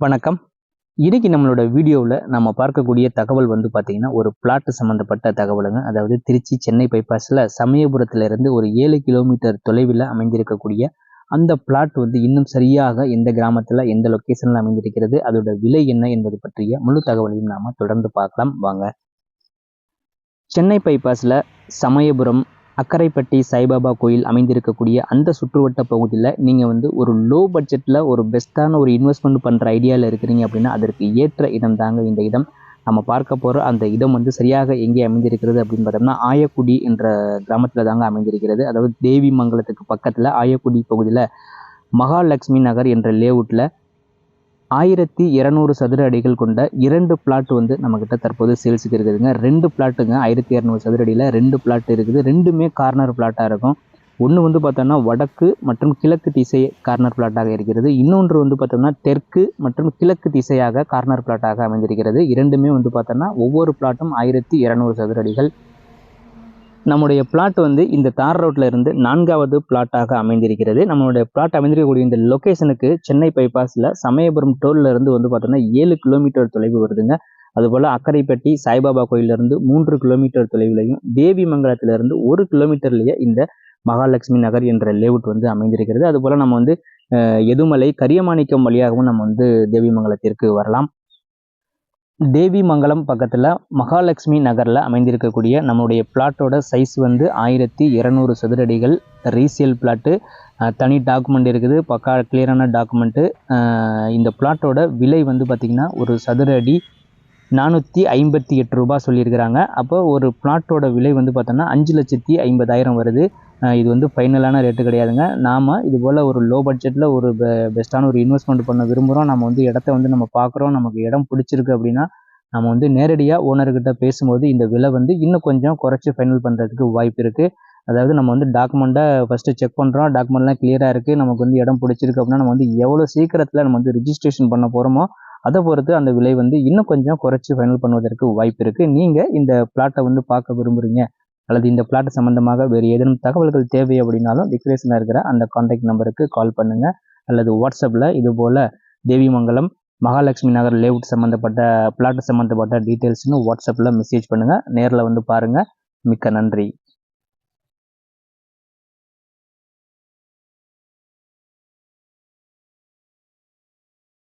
வணக்கம். இன்னைக்கு நம்மளோட வீடியோவில் நம்ம பார்க்கக்கூடிய தகவல் வந்து பார்த்தீங்கன்னா ஒரு பிளாட் சம்மந்தப்பட்ட தகவலுங்க. அதாவது திருச்சி சென்னை பைபாஸில் சமயபுரத்திலிருந்து ஒரு ஏழு கிலோமீட்டர் தொலைவில் அமைந்திருக்கக்கூடிய அந்த பிளாட் வந்து இன்னும் சரியாக எந்த கிராமத்தில் எந்த லொக்கேஷனில் அமைந்திருக்கிறது அதோட விலை என்ன என்பது பற்றிய முழு தகவலையும் நாம் தொடர்ந்து பார்க்கலாம். வாங்க. சென்னை பைபாஸில் சமயபுரம் அக்கரைப்பட்டி சாய்பாபா கோயில் அமைந்திருக்கக்கூடிய அந்த சுற்றுவட்ட பகுதியில் நீங்கள் வந்து ஒரு லோ பட்ஜெட்டில் ஒரு பெஸ்ட்டான ஒரு இன்வெஸ்ட்மெண்ட் பண்ணுற ஐடியாவில் இருக்கிறீங்க அப்படின்னா அதற்கு ஏற்ற இடம் தாங்க இந்த இடம். நம்ம பார்க்க போகிற அந்த இடம் வந்து சரியாக எங்கே அமைந்திருக்கிறது அப்படின்னு பார்த்தோம்னா ஆயக்குடி என்ற கிராமத்தில் தாங்க அமைந்திருக்கிறது. அதாவது தேவி மங்கலத்துக்கு பக்கத்தில் ஆயக்குடி பகுதியில் மகாலட்சுமி நகர் என்ற லேஅவுட்டில் ஆயிரத்தி இரநூறு சதுர அடிகள் கொண்ட இரண்டு பிளாட் வந்து நம்மக்கிட்ட தற்போது சேல்ஸுக்கு இருக்குதுங்க. ரெண்டு பிளாட்டுங்க ஆயிரத்தி இரநூறு சதுர அடியில் ரெண்டு பிளாட் இருக்குது. ரெண்டுமே கார்னர் பிளாட்டாக இருக்கும். ஒன்று வந்து பார்த்தோம்னா வடக்கு மற்றும் கிழக்கு திசை கார்னர் பிளாட்டாக இருக்கிறது. இன்னொன்று வந்து பார்த்தோம்னா தெற்கு மற்றும் கிழக்கு திசையாக கார்னர் பிளாட்டாக அமைந்திருக்கிறது. இரண்டுமே வந்து பார்த்தோம்னா ஒவ்வொரு பிளாட்டும் ஆயிரத்தி இரநூறு சதுர அடிகள் நம்முடைய பிளாட் வந்து இந்த தார் ரோட்டில் இருந்து நான்காவது பிளாட்டாக அமைந்திருக்கிறது. நம்மளுடைய பிளாட் அமைந்திருக்கக்கூடிய இந்த லொக்கேஷனுக்கு சென்னை பைபாஸில் சமயபுரம் டோல்ல இருந்து வந்து பார்த்தோம்னா ஏழு கிலோமீட்டர் தொலைவு வருதுங்க. அதுபோல் அக்கரைப்பட்டி சாய்பாபா கோயிலிருந்து மூன்று கிலோமீட்டர் தொலைவிலையும் தேவிமங்கலத்திலிருந்து ஒரு கிலோமீட்டர்லேயே இந்த மகாலட்சுமி நகர் என்ற லேவுட் வந்து அமைந்திருக்கிறது. அதுபோல் நம்ம வந்து எதுமலை கரியமாணிக்கம் வழியாகவும் நம்ம வந்து தேவிமங்கலத்திற்கு வரலாம். தேவி மங்கலம் பக்கத்தில் மகாலட்சுமி நகரில் அமைந்திருக்கக்கூடிய நம்மளுடைய பிளாட்டோட சைஸ் வந்து ஆயிரத்தி இரநூறு சதுரடிகள். ரீசேல் பிளாட்டு தனி டாக்குமெண்ட் இருக்குது. பக்கா கிளியரான டாக்குமெண்ட்டு இந்த பிளாட்டோட விலை வந்து பார்த்திங்கன்னா ஒரு சதுர அடி நானூற்றி ஐம்பத்தி எட்டு ரூபா சொல்லியிருக்கிறாங்க. அப்போ ஒரு பிளாட்டோட விலை வந்து பார்த்தோன்னா அஞ்சு லட்சத்தி ஐம்பதாயிரம் வருது. இது வந்து ஃபைனலான ரேட்டு கிடையாதுங்க. நாம் இது போல் ஒரு லோ பட்ஜெட்டில் ஒரு பெ பெஸ்ட்டான ஒரு இன்வெஸ்ட்மெண்ட் பண்ண விரும்புகிறோம் நம்ம வந்து இடத்த வந்து நம்ம பார்க்குறோம். நமக்கு இடம் பிடிச்சிருக்கு அப்படின்னா நம்ம வந்து நேரடியாக ஓனர்கிட்ட பேசும்போது இந்த விலை வந்து இன்னும் கொஞ்சம் குறைச்சி ஃபைனல் பண்ணுறதுக்கு வாய்ப்பு இருக்குது அதாவது நம்ம வந்து டாக்குமெண்ட்டை ஃபஸ்ட்டு செக் பண்ணுறோம் டாக்குமெண்ட்லாம் கிளியராக இருக்குது நமக்கு வந்து இடம் பிடிச்சிருக்கு அப்படின்னா நம்ம வந்து எவ்வளோ சீக்கிரத்தில் நம்ம வந்து ரிஜிஸ்ட்ரேஷன் பண்ண போகிறோமோ அதை பொறுத்து அந்த விலை வந்து இன்னும் கொஞ்சம் குறைச்சி ஃபைனல் பண்ணுவதற்கு வாய்ப்பு இருக்குது நீங்கள் இந்த பிளாட்டை வந்து பார்க்க விரும்புகிறீங்க அல்லது இந்த பிளாட் சம்பந்தமாக வேறு ஏதேனும் தகவல்கள் தேவை அப்படின்னாலும் டிஸ்கிரிப்ஷனில் இருக்கிற அந்த கான்டாக்ட் நம்பருக்கு கால் பண்ணுங்கள் அல்லது வாட்ஸ்அப்பில் இது போல் தேவிமங்கலம் மகாலட்சுமி நகர் லேஅவுட் சம்மந்தப்பட்ட பிளாட் சம்மந்தப்பட்ட டீட்டெயில்ஸ்னு வாட்ஸ்அப்பில் மெசேஜ் பண்ணுங்கள் நேரில் வந்து பாருங்கள் மிக்க நன்றி.